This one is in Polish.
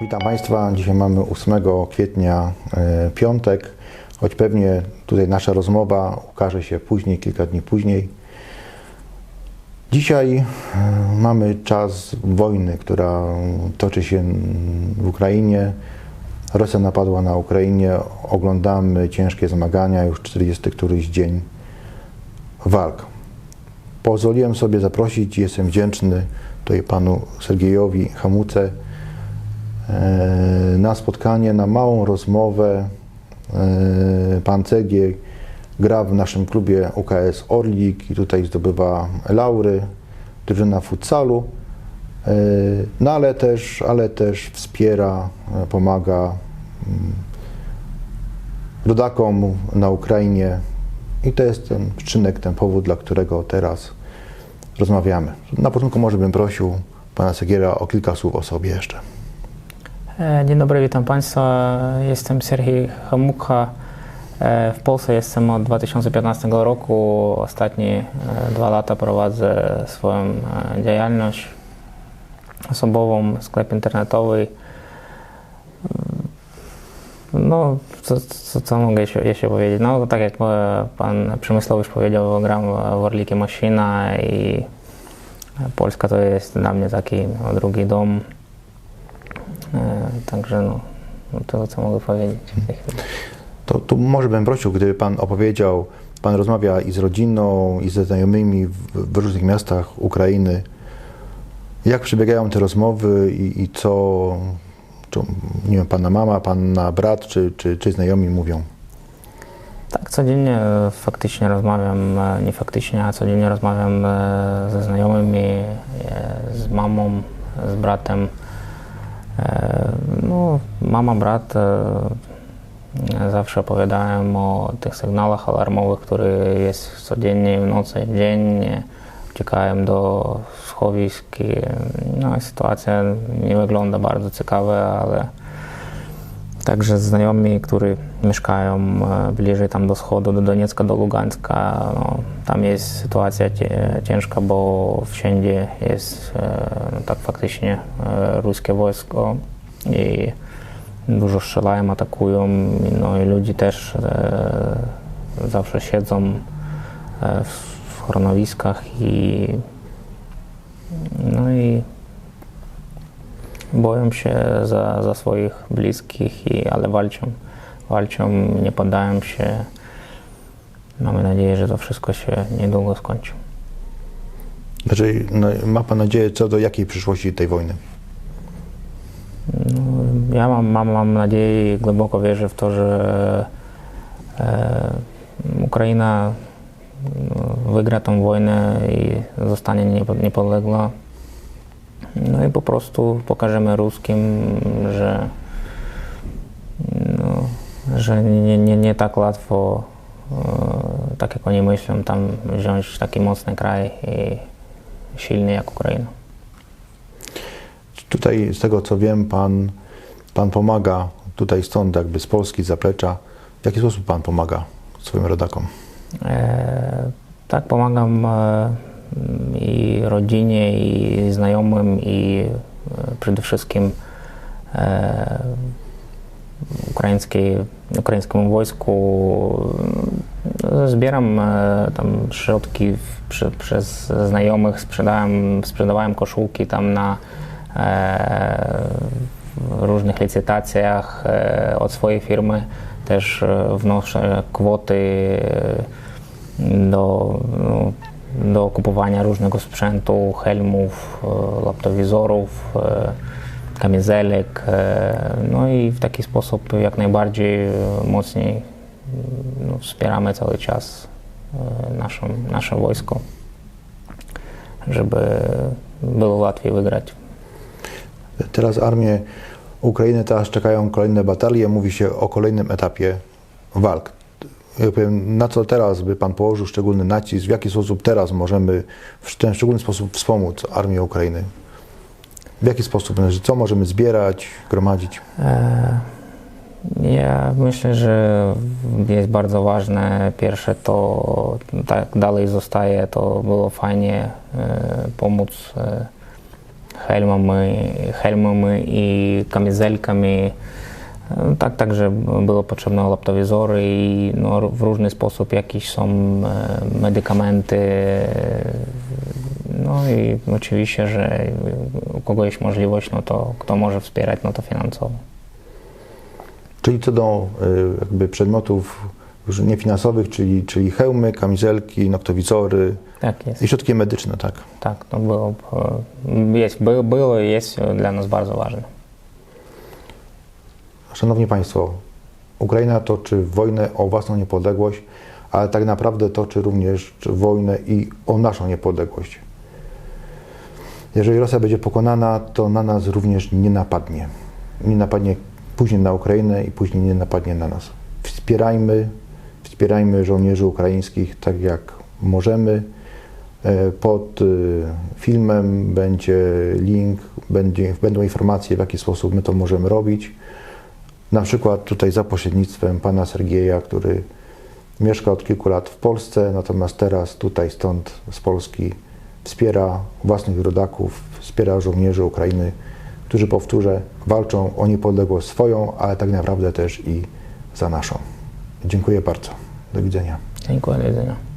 Witam Państwa. Dzisiaj mamy 8 kwietnia, e, piątek, choć pewnie tutaj nasza rozmowa ukaże się później, kilka dni później. Dzisiaj e, mamy czas wojny, która toczy się w Ukrainie. Rosja napadła na Ukrainie. Oglądamy ciężkie zmagania, już 40 któryś dzień walk. Pozwoliłem sobie zaprosić i jestem wdzięczny tutaj panu Sergiejowi Hamuce na spotkanie, na małą rozmowę. E, Pan Cegiel gra w naszym klubie UKS Orlik i tutaj zdobywa laury, drużyna futsalu, E, no ale też, ale też wspiera, e, pomaga mm, rodakom na Ukrainie i to jest ten przyczynek, ten powód, dla którego teraz rozmawiamy. Na początku może bym prosił pana Segiera o kilka słów o sobie jeszcze. E, Dzień dobry, witam Państwa. Jestem Sergiej Hamucha. E, W Polsce jestem od 2015 roku. Ostatnie e, dwa lata prowadzę swoją działalność osobową, sklep internetowy. No, co, co, co mogę jeszcze, jeszcze powiedzieć? No, tak jak Pan Przemysłowicz powiedział, gram w Orlikie Maszyna i Polska to jest dla mnie taki drugi dom. E, Także no, no to co mogę powiedzieć w tej chwili. To tu może bym prosił, gdyby pan opowiedział, pan rozmawia i z rodziną, i ze znajomymi w, w różnych miastach Ukrainy. Jak przebiegają te rozmowy i, i co, czy, nie wiem, pana mama, pana brat, czy, czy, czy znajomi mówią? Tak, codziennie e, faktycznie rozmawiam, e, nie faktycznie, a codziennie rozmawiam ze znajomymi, z mamą, z bratem. Mama, brat e, zawsze opowiadają o tych sygnałach alarmowych, które jest codziennie w nocy, w dzień. Uciekają do schowisk. i, No, sytuacja nie wygląda bardzo ciekawe, ale Także znajomi, którzy mieszkają e, bliżej tam do wschodu, do Doniecka, do Lugańska, no, tam jest sytuacja ciężka, bo wszędzie jest e, no, tak faktycznie e, ruskie wojsko i dużo strzelają, atakują, no i ludzie też zawsze siedzą w chronowiskach i no i boją się za, za swoich bliskich, i, ale walczą. Walczą, nie poddają się. Mamy nadzieję, że to wszystko się niedługo skończy. Znaczy, no, ma pan nadzieję co do jakiej przyszłości tej wojny? No, ja mam, mam, mam nadzieję i głęboko wierzę w to, że e, Ukraina no, wygra tą wojnę i zostanie niepo- niepodległa. No i po prostu pokażemy ruskim, że, że nie, nie, nie tak łatwo, e, tak jak oni myślą, tam wziąć taki mocny kraj i silny jak Ukraina. Tutaj, z tego co wiem, pan, pan pomaga tutaj stąd, jakby z Polski, z zaplecza. W jaki sposób pan pomaga swoim rodakom? E, tak, pomagam e, i rodzinie, i znajomym, i e, przede wszystkim ukraińskiemu wojsku. Zbieram e, tam środki przy, przez znajomych, sprzedałem, sprzedawałem koszulki tam na e, różnych licytacjach e, od swojej firmy. Też e, wnoszę kwoty e, do, no, do kupowania różnego sprzętu, helmów, laptowizorów, e, kamizelek. e, No i w taki sposób jak najbardziej mocniej no, wspieramy cały czas e, naszą, nasze wojsko, żeby było łatwiej wygrać. Teraz armię Ukrainy teraz czekają kolejne batalie. Mówi się o kolejnym etapie walk. Ja powiem, na co teraz by Pan położył szczególny nacisk? W jaki sposób teraz możemy w ten szczególny sposób wspomóc armię Ukrainy? W jaki sposób? Co możemy zbierać, gromadzić? E, Ja myślę, że jest bardzo ważne. Pierwsze to tak dalej zostaje, to było fajnie e, pomóc e, helmami, helmami i kamizelkami. Tak, także było potrzebne laptowizory i no, w różny sposób jakieś są medykamenty. No i oczywiście, że u kogo jest możliwość, no to kto może wspierać, no to finansowo. Czyli co do y, jakby przedmiotów już niefinansowych, czyli, czyli hełmy, kamizelki, noktowizory Tak jest. i środki medyczne, tak? Tak, to było, e, jest, było, było i jest dla nas bardzo ważne. Szanowni Państwo, Ukraina toczy wojnę o własną niepodległość, ale tak naprawdę toczy również wojnę i o naszą niepodległość. Jeżeli Rosja będzie pokonana, to na nas również nie napadnie. Nie napadnie później na Ukrainę i później nie napadnie na nas. Wspierajmy, wspierajmy żołnierzy ukraińskich tak jak możemy. E, Pod y, filmem będzie link, będzie, będą informacje, w jaki sposób my to możemy robić. Na przykład tutaj za pośrednictwem pana Sergieja, który mieszka od kilku lat w Polsce, natomiast teraz tutaj stąd z Polski wspiera własnych rodaków, wspiera żołnierzy Ukrainy, którzy powtórzę, walczą o niepodległość swoją, ale tak naprawdę też i za naszą. Dziękuję bardzo. Do widzenia. Dziękuję, do widzenia.